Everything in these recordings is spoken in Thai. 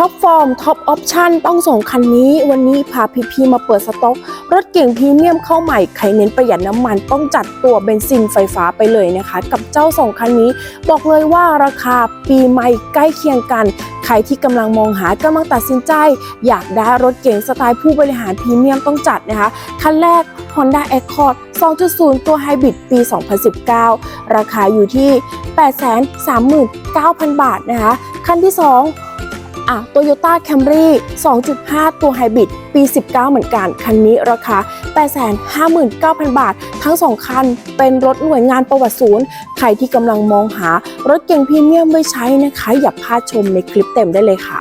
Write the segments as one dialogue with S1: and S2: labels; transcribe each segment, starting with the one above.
S1: ท็อปฟอร์มท็อปออปชั่นต้องส่งคันนี้ วันนี้พาพีพีมาเปิดสต็อก รถเก่งพรีเมียมเข้าใหม่ใครเน้นประหยัดน้ำมันต้องจัดตัวเบนซินไฟฟ้าไปเลยนะคะ กับเจ้าสองคันนี้ บอกเลยว่าราคาปีใหม่ใกล้เคียงกัน ใครที่กำลังมองหากำลังตัดสินใจ อยากได้รถเก๋งสไตล์ผู้บริหารพรีเมียมต้องจัดนะคะ คันแรก Honda Accord 2.0 ตัวไฮบริดปี 2019 ราคาอยู่ที่ 839,000 บาทนะคะ คันที่ 2 อะ Toyota Camry 2.5 ตัวไฮบริดปี 19 เหมือนกัน คันนี้ราคา 859,000 บาท ทั้ง 2 คันเป็นรถหน่วยงานประวัติศูนย์ ใครที่กำลังมองหารถเก่งพรีเมียมไว้ใช้นะคะ อย่าพลาดชมในคลิปเต็มได้เลยค่ะ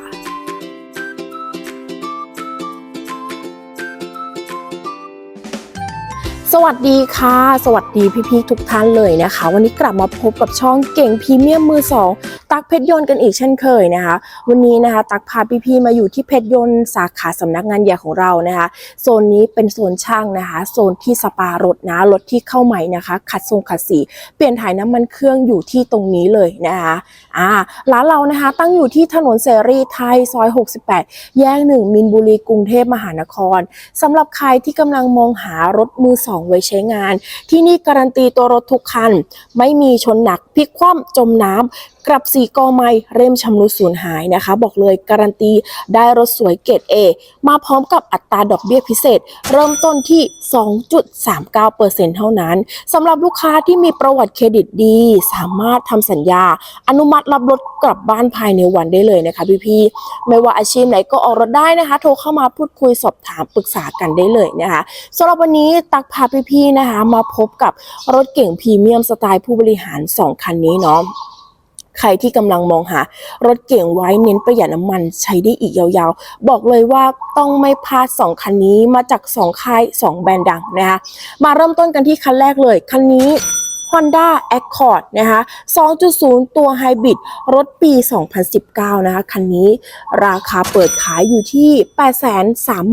S1: สวัสดีค่ะ สวัสดีพี่ๆทุกท่านเลยนะคะ วันนี้กลับมาพบกับช่องเก่งพรีเมียมมือสอง ตักเพชรยนต์กันอีกเช่นเคยนะคะ วันนี้นะคะ ตักพาพี่ๆมาอยู่ที่เพชรยนต์สาขาสำนักงานใหญ่ของเรานะคะ โซนนี้เป็นโซนช่างนะคะ โซนที่สปารถนะรถที่เข้าใหม่นะคะ ขัดทรงขัดสี เปลี่ยนถ่ายน้ำมันเครื่องอยู่ที่ตรงนี้เลยนะคะอ่าร้านเรานะคะตั้งอยู่ที่ถนนเสรีไทยซอย 68 แยกหนึ่งมินบุรีกรุงเทพมหานครสำหรับใครที่กำลังมองหารถมือสองไว้ใช้งาน ที่นี่การันตีตัวรถทุกคัน ไม่มีชนหนักพลิกคว่ำจมน้ำ กลับสีกอไม้เริ่มชำรุดสูญหายนะคะ บอกเลยการันตีได้รถสวยเกรด A มาพร้อมกับอัตราดอกเบี้ยพิเศษ เริ่มต้นที่ 2.39%เท่านั้นสำหรับลูกค้าที่มีประวัติเครดิตดี สามารถทำสัญญา อนุมัติรับรถกลับบ้านภายในวันได้เลยนะคะพี่ๆไม่ว่าอาชีพไหนก็ออกรถได้นะคะ โทรเข้ามาพูดคุยสอบถามปรึกษากันได้เลยนะคะสำหรับวันนี้ตักพาพี่ๆนะคะ มาพบกับรถเก่งพรีเมียมสไตล์ผู้บริหาร 2 คันนี้เนาะ ใครที่กำลังมองหารถเก่งไว้เน้นประหยัดน้ำมันใช้ได้อีกยาวๆ บอกเลยว่าต้องไม่พลาด 2 คันนี้มาจาก 2 ค่าย 2 แบรนด์ดังนะคะมาเริ่มต้นกันที่คันแรกเลย คันนี้ Honda Accord นะคะ 2.0 ตัวไฮบริดรถปี 2019 นะคะ คันนี้ราคาเปิดขายอยู่ที่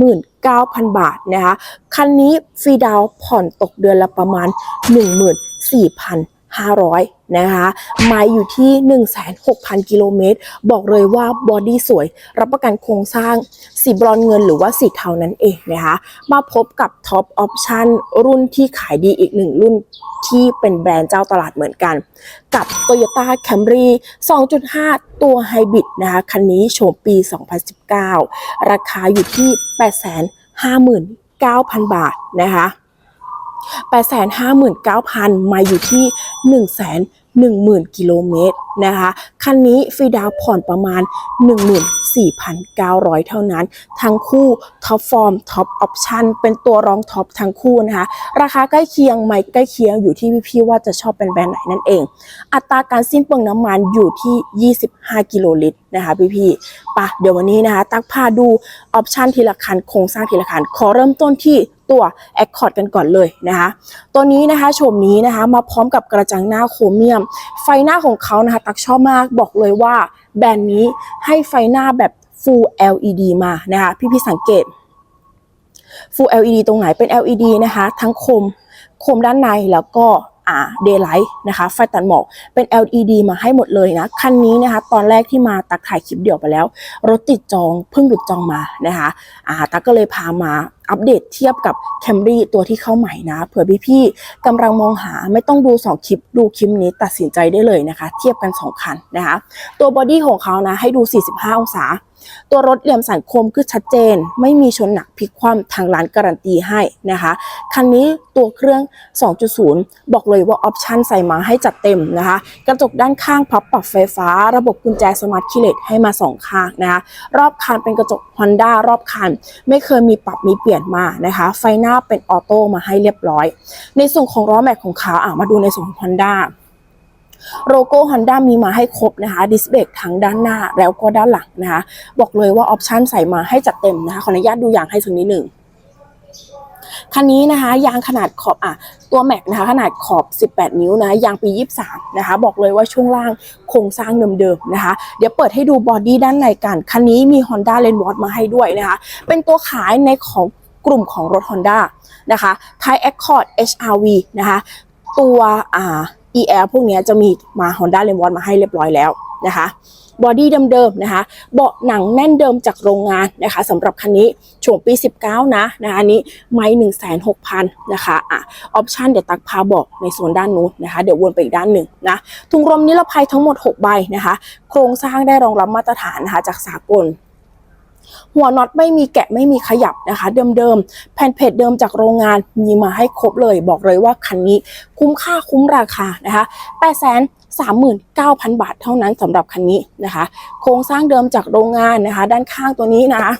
S1: 839,000 บาทนะคะ คันนี้ฟรีดาวน์ผ่อนตกเดือนละประมาณ 14,500 นะคะไมาอยู่ที่ 16,000 กิโลเมตร บอกเลยว่าบอดี้สวย รับประกันโครงสร้างสีบรอนเงินหรือว่าสีเทานั่นเองนะคะมาพบกับท็อปออปชั่นรุ่นที่ขายดีอีกหนึ่งรุ่นที่เป็นแบรนด์เจ้าตลาดเหมือนกัน กับ Toyota Camry 2.5 ตัวไฮบริดนะคะคันนี้โฉมปี 2019 ราคาอยู่ที่ 859,000 บาทนะคะ859,000 มาอยู่ที่ 10,000 กิโลเมตรนะคะ คันนี้ฟรีดาวผ่อนประมาณ 14,900 เท่านั้น ทั้งคู่ท็อปฟอร์มท็อปออปชั่นเป็นตัวรองท็อปทั้งคู่นะคะ ราคาใกล้เคียงไม่ใกล้เคียงอยู่ที่พี่ๆว่าจะชอบเป็นแบรนด์ไหนนั่นเอง อัตราการสิ้นเปลืองน้ำมันอยู่ที่ 25 กิโลลิตรนะคะพี่ๆปะเดี๋ยววันนี้นะคะ ตักพาดูออปชันทีละคันโครงสร้างทีละคันขอเริ่มต้นที่ ตัว Accord กันก่อนเลยนะคะตัวนี้นะคะโฉมนี้นะคะมาพร้อมกับกระจังหน้าโครเมียม ไฟหน้าของเขานะคะตักชอบมากบอกเลยว่าแบรนด์นี้ให้ไฟหน้าแบบ Full LED มานะคะพี่ๆสังเกต Full LED ตรงไหนเป็น LED นะคะทั้งโคมโคมด้านในแล้วก็อ่า daylight นะคะไฟตัดหมอกเป็น LED มาให้หมดเลยนะคันนี้นะคะ ตอนแรกที่มาตักถ่ายคลิปเดี่ยวไปแล้ว รถติดจองเพิ่งหลุดจองมานะคะอ่าตักก็เลยพามา อัปเดตเทียบกับแคมรี่ตัวที่เข้าใหม่นะ เผื่อพี่ๆกำลังมองหาไม่ต้องดู 2 คลิปดูคลิปนี้ตัดสินใจได้เลยนะคะ เทียบกัน 2 คันนะคะ ตัวบอดี้ของเขานะให้ดู 45 องศา ตัวรถเหลี่ยมสันคมคือชัดเจน ไม่มีชนหนักพลิกคว่ำทางร้านการันตีให้นะคะ คันนี้ตัวเครื่อง 2.0 บอกเลยว่าออปชันใส่มาให้จัดเต็มนะคะ กระจกด้านข้างพับปรับไฟฟ้า ระบบกุญแจสมาร์ทคีย์เลสให้มา 2 ข้างนะคะ รอบคันเป็นกระจก Honda รอบคัน ไม่เคยมีปรับมีเปลี่ยนมานะคะ ไฟหน้าเป็นออโต้มาให้เรียบร้อย ในส่วนของล้อแม็กของเขาอะมาดูในส่วนของ Honda โลโก้ Honda มีมาให้ครบนะคะดิสเบรกทั้งด้านหน้าแล้วก็ด้านหลังนะคะ บอกเลยว่าออปชันใส่มาให้จัดเต็มนะคะ ขออนุญาตดูอย่างให้สักนิดหนึ่งคันนี้นะคะยางขนาดขอบอะตัวแม็กนะคะขนาดขอบ 18 นิ้วนะยางปี 23 นะคะ บอกเลยว่าช่วงล่างโครงสร้างเดิมๆนะคะ เดี๋ยวเปิดให้ดูบอดี้ด้านในกัน คันนี้มี Honda l a n d w a t มาให้ด้วยนะคะ เป็นตัวขายในของกลุ่มของรถ Honda นะคะ Thai Accord HRV นะคะ ตัวอ่า EL พวกนี้จะมีมา Honda l a n d w a t มาให้เรียบร้อยแล้วนะคะบอดี้เดิมๆนะคะ เบาะหนังแน่นเดิมจากโรงงานนะคะสำหรับคันนี้ช่วงปี 19 นะนะคะอันนี้ไม่1 6 0 0 0นะคะอะออปชันเดี๋ยวตักพาบอกในโซนด้านนู้นนะคะ เดี๋ยววนไปอีกด้านหนึ่งนะถุงลมนิรภัยทั้งหมด 6 ใบนะคะ โครงสร้างได้รองรับมาตรฐานนะคะจากสากล หัวน็อตไม่มีแกะไม่มีขยับนะคะ เดิมๆแผ่นเพจเดิมจากโรงงานมีมาให้ครบเลย บอกเลยว่าคันนี้คุ้มค่าคุ้มราคานะคะ8 3 9 0 0 0 บาทเท่านั้นสำหรับคันนี้นะคะ โครงสร้างเดิมจากโรงงานนะคะ ด้านข้างตัวนี้นะคะ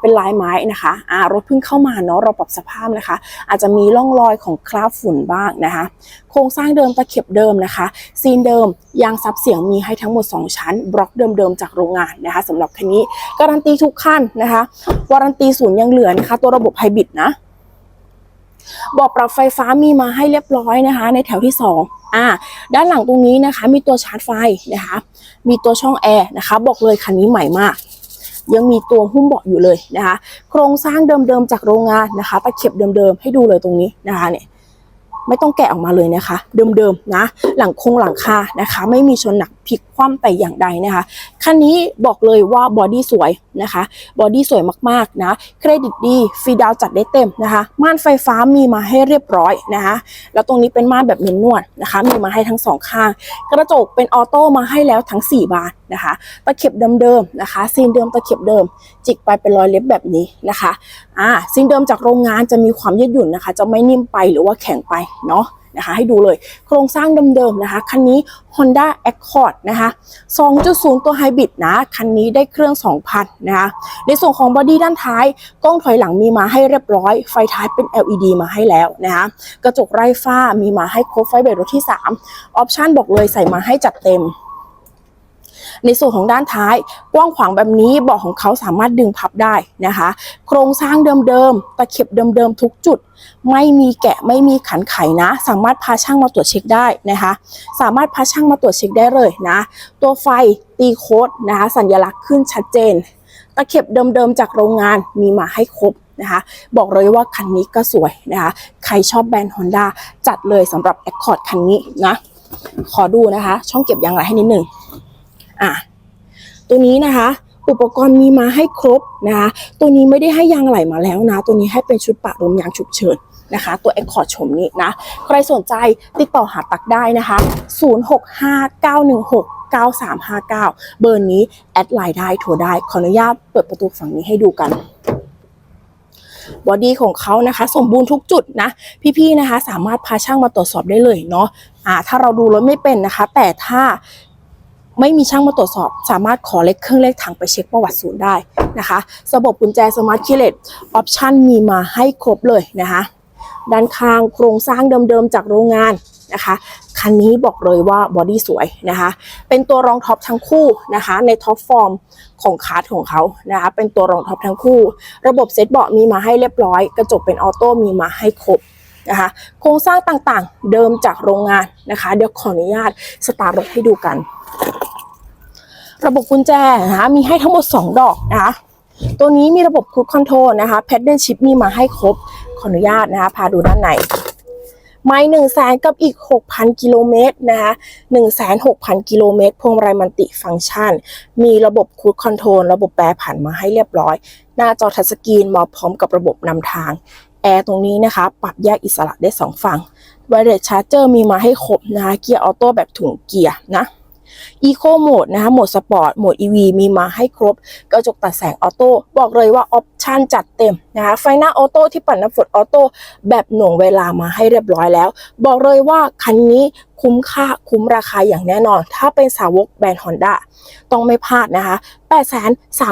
S1: เป็นลายไม้นะคะอ่ารถเพิ่งเข้ามาเนาะเราปรับสภาพนะคะ อาจจะมีร่องรอยของคราบฝุ่นบ้างนะคะ โครงสร้างเดิมตะเข็บเดิมนะคะ ซีนเดิมยางซับเสียงมีให้ทั้งหมด 2 ชั้น บล็อกเดิมๆจากโรงงานนะคะสำหรับคันนี้การันตีทุกขั้นนะคะวารันตีศูนย์ยังเหลือนะคะ ตัวระบบไฮบริดนะบอกปรับไฟฟ้ามีมาให้เรียบร้อยนะคะ ในแถวที่2อ่าด้านหลังตรงนี้นะคะ มีตัวชาร์จไฟนะคะ มีตัวช่องแอร์นะคะ บอกเลยคันนี้ใหม่มาก ยังมีตัวหุ้มเบาะอยู่เลยนะคะ โครงสร้างเดิมๆจากโรงงานนะคะตะเข็บเดิมๆให้ดูเลยตรงนี้นะคะเนี่ยไม่ต้องแกะออกมาเลยนะคะ เดิมๆนะ หลังคงหลังคานะคะ ไม่มีชนหนักพลิกคว่ำแต่อย่างใดนะคะคันนี้บอกเลยว่าบอดี้สวยนะคะบอดี้สวยมากๆนะเครดิตดีฟรีดาวจัดได้เต็มนะคะ ม่านไฟฟ้ามีมาให้เรียบร้อยนะคะแล้วตรงนี้เป็นม่านแบบเมนนวดนะคะมีมาให้ทั้งสองข้าง กระจกเป็นออโต้มาให้แล้วทั้ง 4 บานนะคะตะเข็บเดิมๆนะคะซีนเดิมตะเข็บเดิม จิกไปเป็นรอยเล็บแบบนี้นะคะอ่าซีนเดิมจากโรงงานจะมีความยืดหยุ่นนะคะ จะไม่นิ่มไปหรือว่าแข็งไปเนาะ นะคะ ให้ดูเลย โครงสร้างเดิมๆนะคะ คันนี้ Honda Accord นะคะ 2.0 ตัวไฮบริดนะ คันนี้ได้เครื่อง 2,000 นะคะ ในส่วนของบอดี้ด้านท้าย กล้องถอยหลังมีมาให้เรียบร้อย ไฟท้ายเป็น LED มาให้แล้วนะคะ กระจกไร้ฝ้ามีมาให้ครบไฟเบรกรถที่ 3 ออปชันบอกเลยใส่มาให้จัดเต็ม ในส่วนของด้านท้ายกว้างขวางแบบนี้เบาะของเขาสามารถดึงพับได้นะคะ โครงสร้างเดิมๆตะเข็บเดิมๆทุกจุด ไม่มีแกะไม่มีขันไขนะ สามารถพาช่างมาตรวจเช็คได้นะคะ สามารถพาช่างมาตรวจเช็คได้เลยนะ ตัวไฟตีโค้ดนะคะสัญลักษณ์ขึ้นชัดเจน ตะเข็บเดิมๆจากโรงงานมีมาให้ครบนะคะบอกเลยว่าคันนี้ก็สวยนะคะ ใครชอบแบรนด์ Honda จัดเลยสำหรับ Accord คันนี้นะ ขอดูนะคะ ช่องเก็บยางไหลให้นิดหนึ่ง อะตัวนี้นะคะ อุปกรณ์มีมาให้ครบนะคะตัวนี้ไม่ได้ให้ยางไหลมาแล้วนะ ตัวนี้ให้เป็นชุดปะลมยางฉุกเฉินนะคะ ตัว a อ c o r d ชมนี้นะ ใครสนใจติดต่อหาตักได้นะคะ 0659169359 เบอร์นี้ แอดไลน์ได้โทรได้ ขออนุญาตเปิดประตูฝั่งนี้ให้ดูกันบอดี้ของเขานะคะ สมบูรณ์ทุกจุดนะ พี่ๆนะคะ สามารถพาช่างมาตรวจสอบได้เลยเนาะอ่าถ้าเราดูรถไม่เป็นนะคะ แต่ถ้า ไม่มีช่างมาตรวจสอบ สามารถขอเลขเครื่องเลขถังไปเช็คประวัติศูนย์ได้นะคะระบบกุญแจสมาร์ทคีย์เลสออปชันมีมาให้ครบเลยนะคะ ด้านข้างโครงสร้างเดิมๆจากโรงงานนะคะคันนี้บอกเลยว่าบอดี้สวยนะคะ เป็นตัวรองท็อปทั้งคู่นะคะ ในท็อปฟอร์มของคาร์ดของเขานะคะ เป็นตัวรองท็อปทั้งคู่ ระบบเซ็ตเบาะมีมาให้เรียบร้อย กระจกเป็นออโต้มีมาให้ครบนะคะ โครงสร้างต่างๆเดิมจากโรงงานนะคะ เดี๋ยวขออนุญาตสตาร์ทรถให้ดูกัน ระบบกุญแจนะคะมีให้ทั้งหมด 2 ดอกนะคะตัวนี้มีระบบคูดคอนโทรลนะคะแพดเดิลชิพมีมาให้ครบขออนุญาตนะคะพาดูด้านในไม่หนึ่งแสนกับอีก 6,000 กิโลเมตรนะคะ1 6 0 0 0กิโลเมตร พวงมาลัยมันติฟังก์ชัน มีระบบคูดคอนโทรลระบบแปรผันมาให้เรียบร้อย หน้าจอทัชสกรีนมาพร้อมกับระบบนำทาง แอร์ตรงนี้นะคะ ปรับแยกอิสระได้ 2 ฝั่งไวเลสชาร์เจอร์มีมาให้ครบนะคะเกียร์ออโต้แบบถุงเกียร์นะ อีโคโหมดนะคะโหมดสปอร์ตโหมด EV มีมาให้ครบ กระจกตัดแสงออโต้บอกเลยว่าออปชันจัดเต็มนะคะไฟหน้าออโต้ที่ปัดน้ำฝนออโต้แบบหน่วงเวลามาให้เรียบร้อยแล้ว บอกเลยว่าคันนี้คุ้มค่าคุ้มราคาอย่างแน่นอน ถ้าเป็นสาวกแบรนด์ Honda ต้องไม่พลาดนะคะ8 3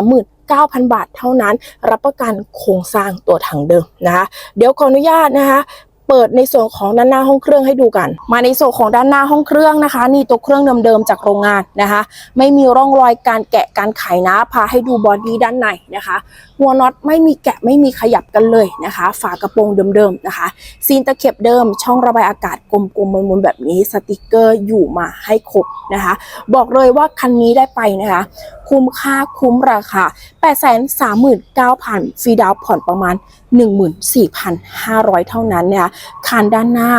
S1: 9 0 0 0 บาทเท่านั้น รับประกันโครงสร้างตัวถังเดิมนะคะ เดี๋ยวขออนุญาตนะคะ เปิดในส่วนของด้านหน้าห้องเครื่องให้ดูกัน มาในส่วนของด้านหน้าห้องเครื่องนะคะ นี่ตัวเครื่องเดิมๆจากโรงงานนะคะ ไม่มีร่องรอยการแกะการไขนะพาให้ดูบอดี้ด้านในนะคะ หัวน็อตไม่มีแกะไม่มีขยับกันเลยนะคะ ฝากระโปรงเดิมๆนะคะซีนตะเข็บเดิม ช่องระบายอากาศกลมๆมนๆแบบนี้สติกเกอร์อยู่มาให้ครบนะคะ บอกเลยว่าคันนี้ได้ไปนะคะ คุ้มค่าคุ้มราคา 839,000 ฟรีดาวผ่อนประมาณ 14,500 เท่านั้นเนี่ยคันด้านหน้า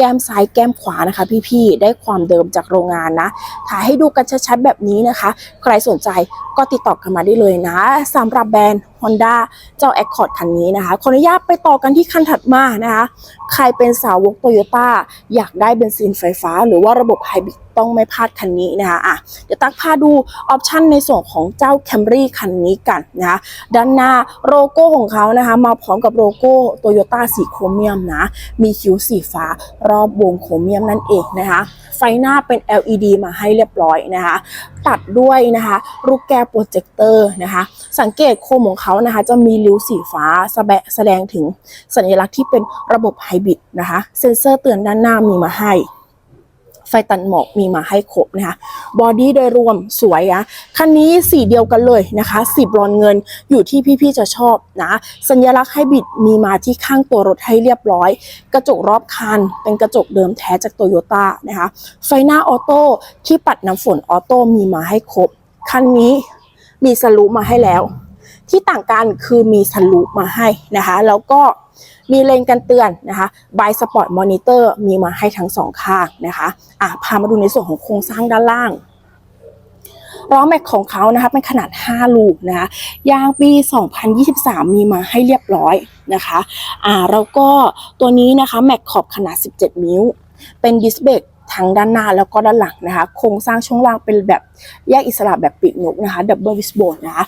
S1: ก้มซ้ายแก้มขวานะคะ พี่ๆ ได้ความเดิมจากโรงงานนะ ถ่ายให้ดูกันชัดๆ แบบนี้นะคะ ใครสนใจก็ติดต่อกันมาได้เลยนะสำหรับแบรนด์ Honda เจ้า Accord คันนี้นะคะ ขออนุญาตไปต่อกันที่คันถัดมานะคะ ใครเป็นสาวกโตโยต้าอยากได้เบนซินไฟฟ้า หรือว่าระบบไฮบริด ต้องไม่พลาดคันนี้นะคะอะเดี๋ยวตักพาดูออปชันในส่วนของเจ้า Camry คันนี้กันนะคะด้านหน้าโลโก้ของเขานะคะ มาพร้อมกับโลโก้โตโยต้าสีโครเมียมนะ มีคิ้วสีฟ้ารอบวงโครเมียมนั่นเองนะคะไฟหน้าเป็น LED มาให้เรียบร้อยนะคะ ตัดด้วยนะคะลูกแก้วโปรเจคเตอร์นะคะ สังเกตโคมของเขานะคะ จะมีริ้วสีฟ้าสแบะแสดงถึงสัญลักษณ์ที่เป็นระบบไฮบริดนะคะ เซ็นเซอร์เตือนด้านหน้ามีมาให้ ไฟตันหมอกมีมาให้ครบนะคะบอดี้โดยรวมสวยอะคันนี้สีเดียวกันเลยนะคะสีบรอนเงินอยู่ที่พี่ๆจะชอบนะสัญลักษณ์ไฮบริดมีมาที่ข้างตัวรถให้เรียบร้อย กระจกรอบคัน เป็นกระจกเดิมแท้จากโตโยต้านะคะไฟหน้าออโต้ที่ปัดน้ำฝนออโต้มีมาให้ครบคันนี้มีสลูปมาให้แล้ว ที่ต่างกันคือมีสลูปมาให้นะคะ แล้วก็ มีเลนกันเตือนนะคะบายสปอร์ตมอนิเตอร์มีมาให้ทั้งสองข้างนะคะอะพามาดูในส่วนของโครงสร้างด้านล่างล้อแม็กของเขานะคะเป็นขนาด 5 ลูกนะคะยางปี 2023 มีมาให้เรียบร้อยนะคะอ่าแล้วก็ตัวนี้นะคะแม็กขอบขนาด 17 นิ้ว เป็นดิสเบรกทั้งด้านหน้าแล้วก็ด้านหลังนะคะ โครงสร้างช่วงล่างเป็นแบบแยกอิสระแบบปีกนกนะคะดับเบิลวิสโบนนะคะอะ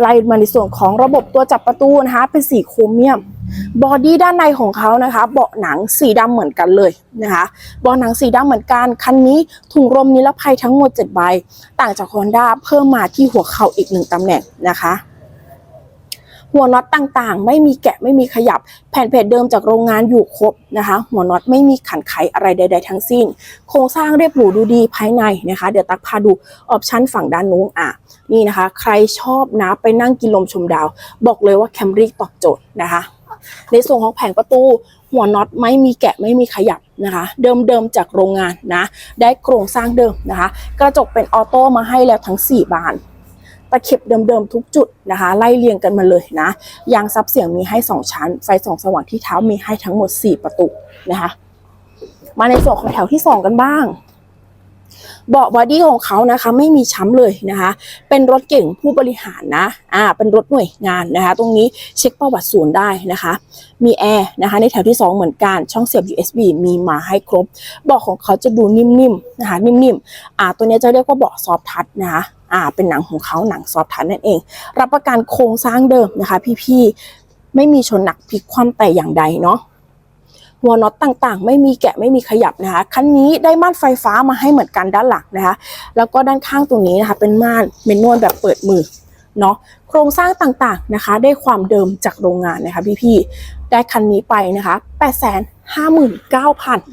S1: ไล่มาในส่วนของระบบตัวจับประตูนะคะเป็นสีโครเมียมบอดี้ด้านในของเขานะคะ เบาะหนังสีดำเหมือนกันเลยนะคะเบาะหนังสีดำเหมือนกันคันนี้ถุงลมนิรภัยทั้งหมด7ใบ ต่างจากฮอนด้าเพิ่มมาที่หัวเข่าอีกหนึ่งตำแหน่งนะคะ หัวน็อตต่างๆ ไม่มีแกะไม่มีขยับ แผ่นเพจเดิมจากโรงงานอยู่ครบนะคะ หัวน็อตไม่มีขันไขอะไรใด ๆ ทั้งสิ้น โครงสร้างเรียบหรูดูดีภายในนะคะ เดี๋ยวตักพาดูออปชันฝั่งด้านนู้นอะนี่นะคะ ใครชอบนะไปนั่งกินลมชมดาว บอกเลยว่า Camry ตอบโจทย์นะคะในส่วนของแผงประตูหัวน็อตไม่มีแกะไม่มีขยับนะคะ เดิมๆจากโรงงานนะ ได้โครงสร้างเดิมนะคะ กระจกเป็นออโต้มาให้แล้วทั้ง 4 บาน ตะเข็บเดิมๆทุกจุดนะคะ ไล่เรียงกันมาเลยนะ ยางซับเสียงมีให้ 2 ชั้น ไฟส่องสว่างที่เท้ามีให้ทั้งหมด 4 ประตูนะคะ มาในส่วนของแถวที่ 2 กันบ้างเบาะบอดี้ของเขานะคะไม่มีช้ำเลยนะคะ เป็นรถเก่งผู้บริหารนะอ่าเป็นรถหน่วยงานนะคะ ตรงนี้เช็คประวัติศูนย์ได้นะคะ มีแอร์นะคะในแถวที่ 2 เหมือนกันช่องเสียบ USB มีมาให้ครบเบาะของเขาจะดูนิ่มๆนะคะ นิ่มๆอ่าตัวนี้จะเรียกว่าเบาะซอฟทัชนะคะ อ่าเป็นหนังของเขาหนังซอฟทัชนั่นเอง รับประกันโครงสร้างเดิมนะคะ พี่ๆไม่มีชนหนักพลิกคว่ำแต่อย่างใดเนาะหัวน็อตต่างๆ ไม่มีแกะไม่มีขยับนะคะคันนี้ได้ม่านไฟฟ้ามาให้เหมือนกันด้านหลังนะคะ แล้วก็ด้านข้างตรงนี้นะคะ เป็นม่านเมนนวลแบบเปิดมือเนาะโครงสร้างต่างๆนะคะ ได้ความเดิมจากโรงงานนะคะพี่ๆได้คันนี้ไปนะคะ8 5 9 0 0 0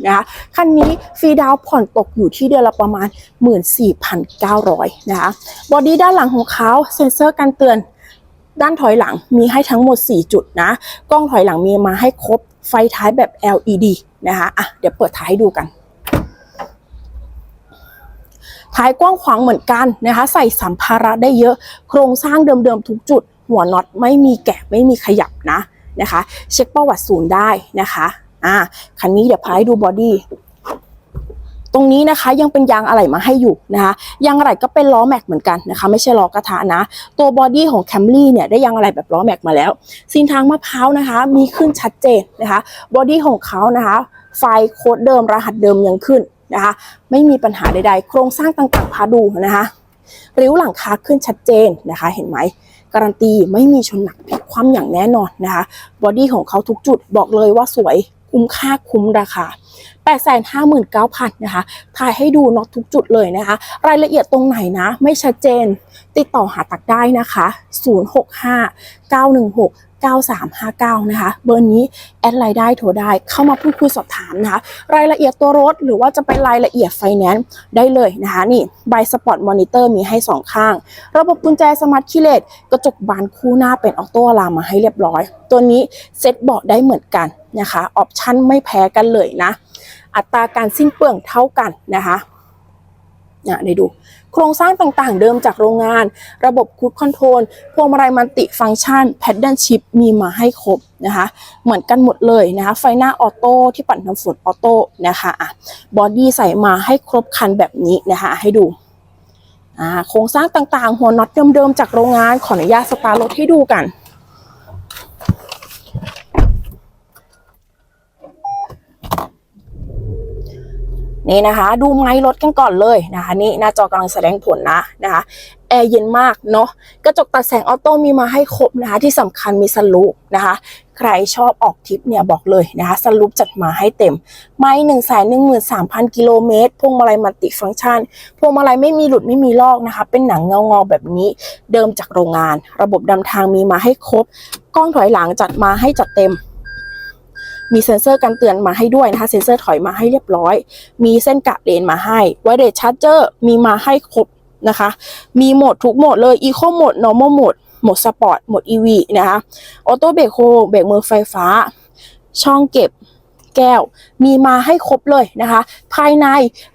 S1: นะคะคันนี้ฟรีดาวน์ผ่อนตกอยู่ที่เดือนละประมาณ 14,900นะคะบอดี้ด้านหลังของเขาเซ็นเซอร์การเตือนด้านถอยหลังมีให้ทั้งหมด 4 จุดนะ กล้องถอยหลังมีมาให้ครบไฟท้ายแบบ LED นะคะอะเดี๋ยวเปิดท้ายดูกัน ท้ายกว้างขวางเหมือนกันนะคะ ใส่สัมภาระได้เยอะ โครงสร้างเดิมๆทุกจุด หัวน็อตไม่มีแกะไม่มีขยับนะนะคะ เช็คประวัติศูนย์ได้นะคะ อ่าคันนี้เดี๋ยวพาให้ดูบอดี้ตรงนี้นะคะยังเป็นยางอะไหล่มาให้อยู่นะคะยางอะไหล่ก็เป็นล้อแม็กเหมือนกันนะคะ ไม่ใช่ล้อกระทะนะ ตัวบอดี้ของ Camry เนี่ยได้ยางอะไหล่แบบล้อแม็กมาแล้วซินทางมะพร้าวนะคะ มีขึ้นชัดเจนนะคะบอดี้ของเขานะคะ ไฟโค้ดเดิมรหัสเดิมยังขึ้นนะคะ ไม่มีปัญหาใดๆ โครงสร้างต่างๆพาดูนะคะริ้วหลังคาขึ้นชัดเจนนะคะ เห็นไหมการันตีไม่มีชนหนักพลิกคว่ำอย่างแน่นอนนะคะบอดี้ของเขาทุกจุดบอกเลยว่าสวย คุ้มค่าคุ้มราคา859,000นะคะถ่ายให้ดูน็อตทุกจุดเลยนะคะ รายละเอียดตรงไหนนะ ไม่ชัดเจน ติดต่อหาตักได้นะคะ 065 916 9359 นะคะ เบอร์นี้แอดไลน์ได้โทรได้เข้ามาพูดคุยสอบถามนะคะ รายละเอียดตัวรถหรือว่าจะเป็นรายละเอียดไฟแนนซ์ได้เลยนะคะ นี่ใบสปอร์ตมอนิเตอร์มีให้ 2 ข้าง ระบบกุญแจสมาร์ทคีเลสกระจกบานคู่หน้าเป็นออโต้อลามมาให้เรียบร้อย ตัวนี้เซ็ตเบาะได้เหมือนกันนะคะ ออปชั่นไม่แพ้กันเลยนะ อัตราการสิ้นเปลืองเท่ากันนะคะ นะได้ดู โครงสร้างต่างๆ เดิมจากโรงงาน ระบบคูดคอนโทรลพวงมาลัยมัลติฟังก์ชันแพดเดิลชิพมีมาให้ครบนะคะ เหมือนกันหมดเลยนะคะ ไฟหน้าออโต้ที่ปัดน้ำฝนออโต้นะคะอะบอดี้ใส่มาให้ครบคันแบบนี้นะคะ ให้ดูอ่าโครงสร้างต่างๆ หัวน็อตเดิมๆ จากโรงงานขออนุญาตสตาร์ทรถให้ดูกัน นี่นะคะ ดูไม้รถกันก่อนเลยนะคะ นี่หน้าจอกำลังแสดงผลนะนะคะแอร์เย็นมากเนาะกระจกตัดแสงออโต้มีมาให้ครบนะคะที่สำคัญมีสลูปนะคะ ใครชอบออกทริปเนี่ยบอกเลยนะคะสลูปจัดมาให้เต็ม ไม้หนึ่งแสนหนึ่งหมื่นสามพันกิโลเมตรพวงมาลัยมัลติฟังก์ชัน พวงมาลัยไม่มีหลุดไม่มีลอกนะคะ เป็นหนังเงางาๆแบบนี้เดิมจากโรงงาน ระบบดำทางมีมาให้ครบ กล้องถอยหลังจัดมาให้จัดเต็ม มีเซ็นเซอร์กันเตือนมาให้ด้วยนะคะ เซ็นเซอร์ถอยมาให้เรียบร้อย มีเส้นกะเลนมาให้ไวเด c ชาร์เจอร์มีมาให้ครบนะคะ มีโหมดทุกโหมดเลย Eco โหมด Normal โหมดโหมด Sport โหมด EV นะคะออโต้เบรกโฮเบรกมือไฟฟ้า ช่องเก็บแก้ว มีมาให้ครบเลยนะคะ ภายใน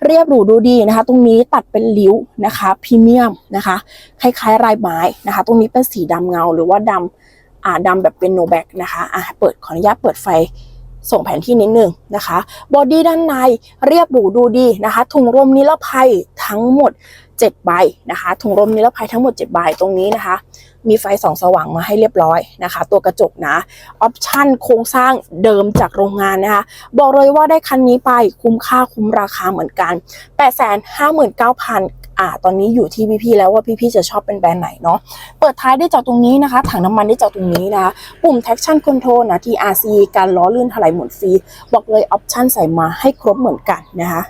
S1: เรียบหรูดูดีนะคะ ตรงนี้ตัดเป็นริ้วนะคะพรีเมียมนะคะ คล้ายๆลายไม้นะคะ ตรงนี้เป็นสีดำเงาหรือว่าดำอ่าดำแบบเป็นโนแบ็กนะคะอ่าเปิดขออนุญาตเปิดไฟ ส่งแผนที่นิดนึงนะคะบอดี้ด้านในเรียบหรูดูดีนะคะ ถุงลมนิรภัยทั้งหมด7ใบนะคะ ถุงลมนิรภัยทั้งหมด 7 ใบตรงนี้นะคะ มีไฟสองสว่างมาให้เรียบร้อยนะคะ ตัวกระจกนะออปชั่นโครงสร้างเดิมจากโรงงานนะคะ บอกเลยว่าได้คันนี้ไปคุ้มค่าคุ้มราคาเหมือนกัน 859,000อ่าตอนนี้อยู่ที่พี่ๆแล้วว่าพี่ๆจะชอบเป็นแบรนด์ไหนเนาะเปิดท้ายได้จากตรงนี้นะคะ ถังน้ำมันได้จากตรงนี้นะคะปุ่ม traction control นะ TRC การล้อลื่นถลายหมุนฟรี บอกเลยออปชั่นใส่มาให้ครบเหมือนกันนะคะ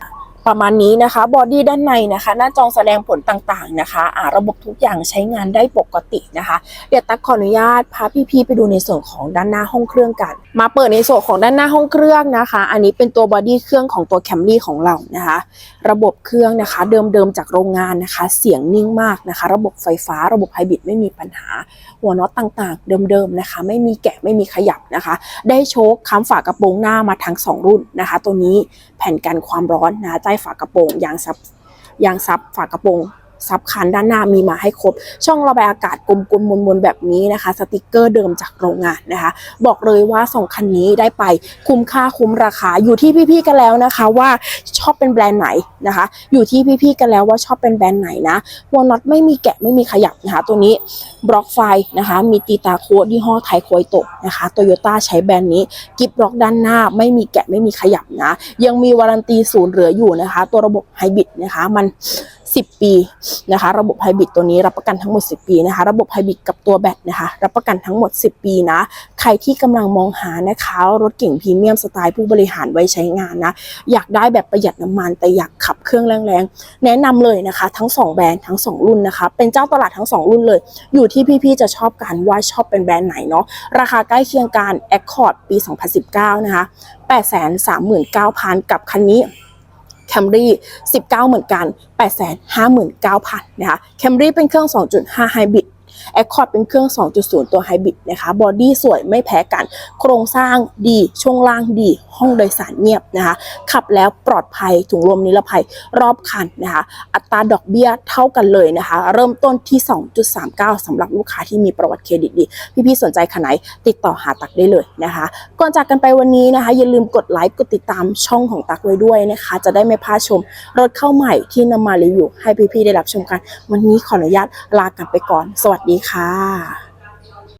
S1: ประมาณนี้นะคะบอดี้ด้านในนะคะ หน้าจอแสดงผลต่างๆนะคะอ่าระบบทุกอย่างใช้งานได้ปกตินะคะ เดี๋ยวตักขออนุญาตพาพี่ๆไปดูในส่วนของด้านหน้าห้องเครื่องกัน มาเปิดในส่วนของด้านหน้าห้องเครื่องนะคะ อันนี้เป็นตัวบอดี้เครื่องของตัวแคมรี่ของเรานะคะ ระบบเครื่องนะคะ เดิมๆจากโรงงานนะคะ เสียงนิ่งมากนะคะ ระบบไฟฟ้า ระบบไฮบริดไม่มีปัญหา หัวน็อตต่างๆ เดิมๆนะคะ ไม่มีแกะไม่มีขยับนะคะ ได้โชคค้ำฝากระโปรงหน้ามาทั้งสองรุ่นนะคะ ตัวนี้แผ่นกันความร้อนนะใต้ฝากระโปรงยางซับยางซับฝากระโปรง ซับคันด้านหน้ามีมาให้ครบ ช่องระบายอากาศกลมๆมนๆแบบนี้นะคะ สติกเกอร์เดิมจากโรงงานนะคะ บอกเลยว่าสองคันนี้ได้ไปคุ้มค่าคุ้มราคาอยู่ที่พี่ๆกันแล้วนะคะว่าชอบเป็นแบรนด์ไหนนะคะ อยู่ที่พี่ๆกันแล้วว่าชอบเป็นแบรนด์ไหนนะหัวน็อตไม่มีแกะไม่มีขยับนะคะ ตัวนี้บล็อกไฟนะคะ มีตีตาโค้ดยี่ห้อไทยโคยโตะนะคะโตโยต้าใช้แบรนด์นี้กิฟบล็อกด้านหน้าไม่มีแกะไม่มีขยับนะ ยังมีวารันตีศูนย์เหลืออยู่นะคะ ตัวระบบไฮบริดนะคะ มัน 10 ปีนะคะ ระบบไฮบริดตัวนี้รับประกันทั้งหมด 10 ปีนะคะ ระบบไฮบริดกับตัวแบตนะคะ รับประกันทั้งหมด 10 ปีนะ ใครที่กำลังมองหานะคะ รถเก่งพรีเมียมสไตล์ผู้บริหารไว้ใช้งานนะ อยากได้แบบประหยัดน้ำมัน แต่อยากขับเครื่องแรงๆ แนะนำเลยนะคะ ทั้ง 2 แบรนด์ทั้ง 2 รุ่นนะคะ เป็นเจ้าตลาดทั้ง 2 รุ่นเลย อยู่ที่พี่ๆจะชอบกันว่าชอบเป็นแบรนด์ไหนเนาะ ราคาใกล้เคียงกัน Accord ปี 2019 นะคะ839,000 กับคันนี้ แคมรี่19 เหมือนกัน 859,000นะคะแคมรี่เป็นเครื่อง 2.5ไแอคคอร์ดเป็นเครื่อง 2.0 ตัวไฮบริดนะคะบอดี้สวยไม่แพ้กัน โครงสร้างดีช่วงล่างดี ห้องโดยสารเงียบนะคะ ขับแล้วปลอดภัยถุงลมนิรภัยรอบคันนะคะ อัตราดอกเบี้ยเท่ากันเลยนะคะ เริ่มต้นที่ 2.39สำหรับลูกค้าที่มีประวัติเครดิตดี พี่ๆสนใจคันไหนติดต่อหาตักได้เลยนะคะ ก่อนจากกันไปวันนี้นะคะ อย่าลืมกดไลค์กดติดตามช่องของตักไว้ด้วยนะคะ จะได้ไม่พลาดชมรถเข้าใหม่ที่นำมารีวิวให้พี่ๆได้รับชมกัน วันนี้ขออนุญาตลากันไปก่อนสวัสดีดีค่ะ